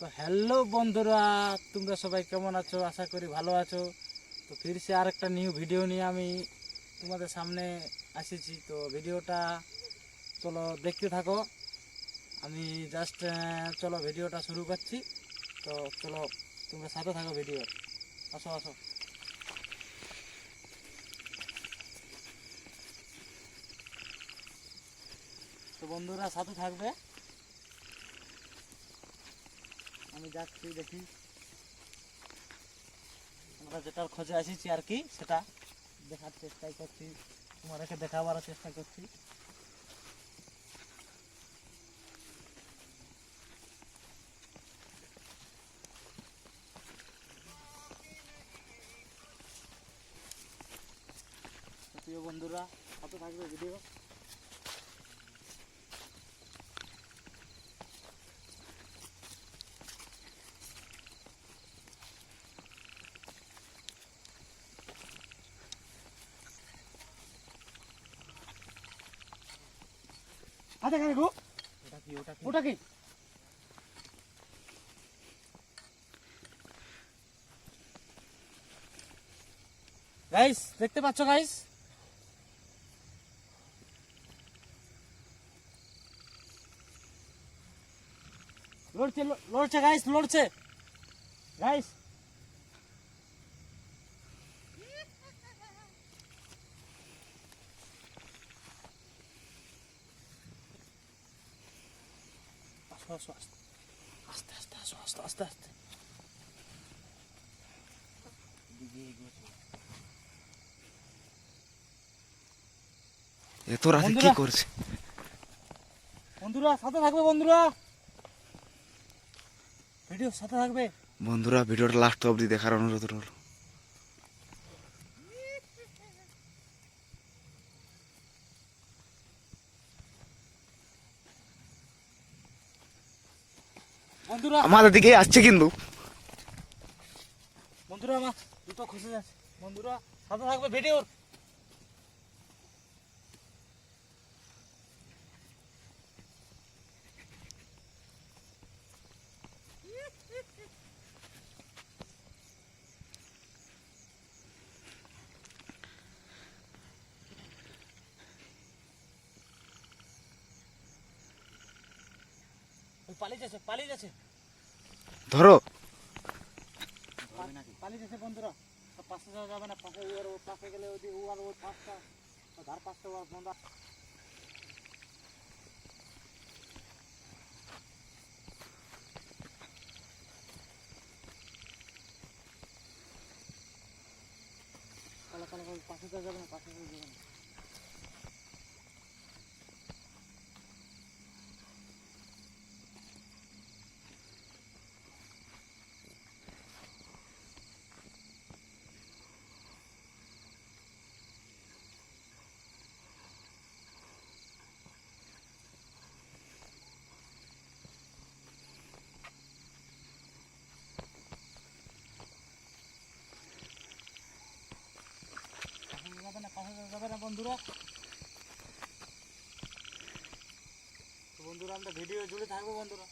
তো হ্যালো বন্ধুরা, তোমরা সবাই কেমন আছো? আশা করি ভালো আছো। তো ফিরছে আর একটা নিউ ভিডিও নিয়ে আমি তোমাদের সামনে আসেছি। তো ভিডিওটা চলো দেখতে থাকো। আমি জাস্ট চলো ভিডিওটা শুরু করছি। তো চলো তোমরা সাথে থাকো ভিডিও আসো আসো। তো বন্ধুরা সাথে থাকবে। আমি যাচ্ছি, দেখি। আমরা যেটার খোঁজে এসেছি আর কি, সেটা দেখার চেষ্টাই করছি। তোমাদেরকে দেখাবার চেষ্টা করছি। প্রিয় বন্ধুরা সাথে থাকবে ভিডিও খালি গো। ওটা কি? ওটা ওটা কি গাইস দেখতে পাচ্ছ গাইস লড়ছে লড়ছে গাইস লড়ছে। গাইস আসো আসো আস্তে আস্তে আসো আস্তে আস্তে আস্তে এত রাতে কি। করছে? বন্ধুরা সাথে থাকবে বন্ধুরা। ভিডিও সাথে থাকবে। বন্ধুরা ভিডিওটা লাস্ট অবধি দেখার অনুরোধ রইল। বন্ধুরা। আমাদের দিকে আসছে কিন্তু। বন্ধুরা আমার দুটো খুশি যাচ্ছে বন্ধুরা সাথে থাকবে ভিডিওর। পালিয়ে যাচ্ছে পালিয়ে যাচ্ছে। ধরো। বন্ধুরা পাশে যাওয়া যাবে না পাশে পাশে গেলে ওই ও পাশটা ধার পাশটা ওর বন্ধা পাশে যাওয়া যাবে না, পাশে যাবে না পাশে যাওয়া যাবে না পাশে যাওয়া যাবে না বন্ধুরা। বন্ধুরা আমরা ভিডিও জুড়ে থাকব বন্ধুরা।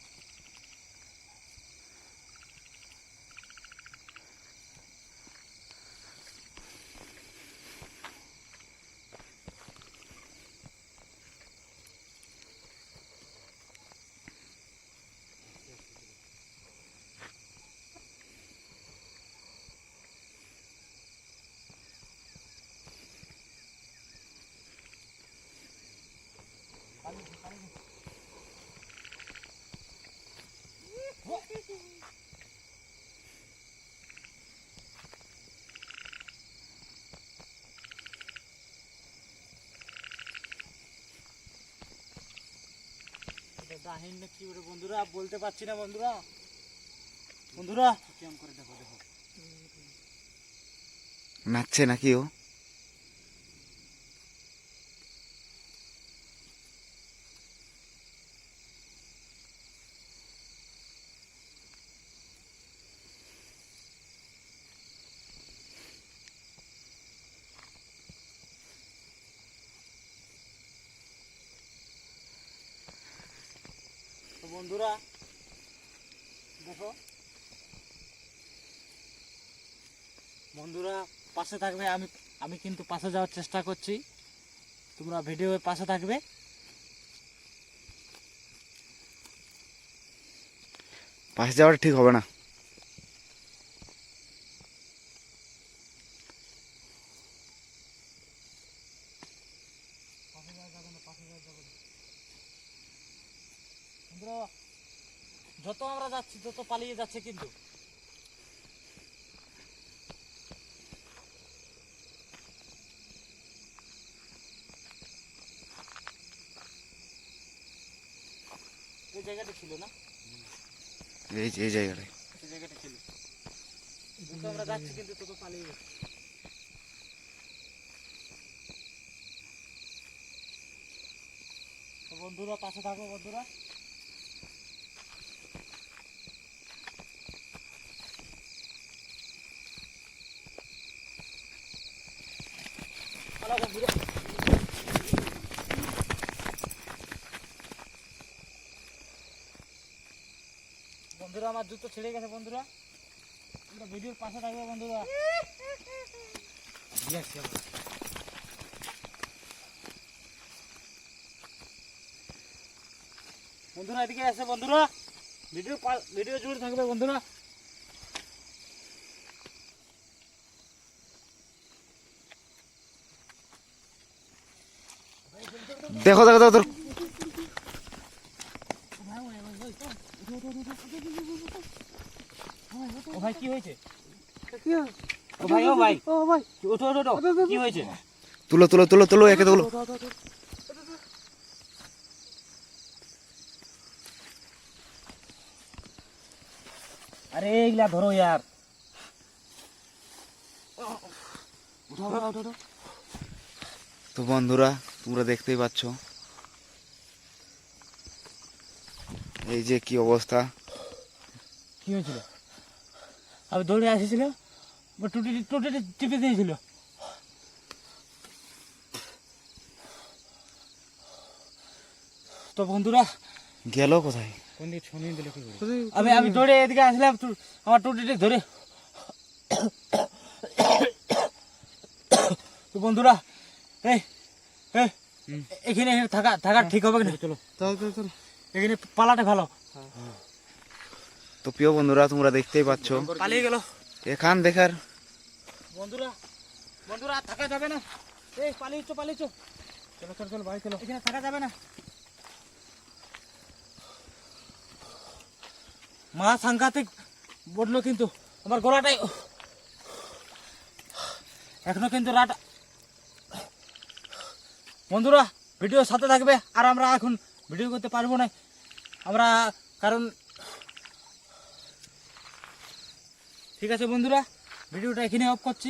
দাহিন না কি ওরে বন্ধুরা, বলতে পারছি না, বন্ধুরা। বন্ধুরা কেমন করে দেখো দেখো নাচছে নাকি ও? বন্ধুরা, দেখো। বন্ধুরা, পাশে থাকবে, আমি আমি কিন্তু পাশে যাওয়ার চেষ্টা করছি। তোমরা ভিডিওর পাশে থাকবে। পাশে যাওয়াটা ঠিক হবে না বন্ধুরা যত আমরা যাচ্ছি তত পালিয়ে যাচ্ছে কিন্তু। এই জায়গাটা ছিল না? এই এই জায়গাটায়। এই জায়গাটা ছিল। যত আমরা যাচ্ছি কিন্তু তত পালিয়ে যাচ্ছে। বন্ধুরা পাশে থাকো বন্ধুরা। বন্ধুরা, আমার জুতো ছেড়ে গেছে বন্ধুরা। তোমরা ভিডিওর পাশে থাকবে বন্ধুরা. বন্ধুরা, এদিকে আসে বন্ধুরা। ভিডিও ভিডিও জুড়ে থাকবে বন্ধুরা। দেখো দেখো দেখো তোর ও ভাই কি হয়েছে? ও ভাই ও ভাই। ও ভাই। ওঠো ওঠো ওঠো। কি হয়েছে? তুলো তুলো তুলো তুলো একে তুলো। আরে এইগুলা ধরো উঠো তো বন্ধুরা তোমরা দেখতেই পাচ্ছ। এই যে কি অবস্থা। কি হয়েছিল? আমি দৌড়ে আসেছিলাম বা টুটি টুটি টিপে দিয়েছিল? তো বন্ধুরা গেল কোথায়? আমি আমি দৌড়ে এদিকে আসলাম আমার টুটিটি ধরে। তো বন্ধুরা এই এখানে এখানে থাকা থাকা ঠিক হবে না চলো এখানে পালাটা ভালো। তো প্রিয় বন্ধুরা তোমরা দেখতেই পাচ্ছ। পালিয়ে গেল। এখান দেখার। বন্ধুরা বন্ধুরা থাকা যাবে না। এই পালিয়েছো পালিয়েছো। চলো চলো চলো বাড়ি চলো। এখানে থাকা যাবে না। মা সাংঘাতিক বলল কিন্তু। আমার গলাটাই এখনও কিন্তু রাত বন্ধুরা, ভিডিও সাথে থাকবে আর আমরা এখন ভিডিও করতে পারব না। আমরা কারণ ঠিক আছে বন্ধুরা, ভিডিওটা এখানে অফ করছি।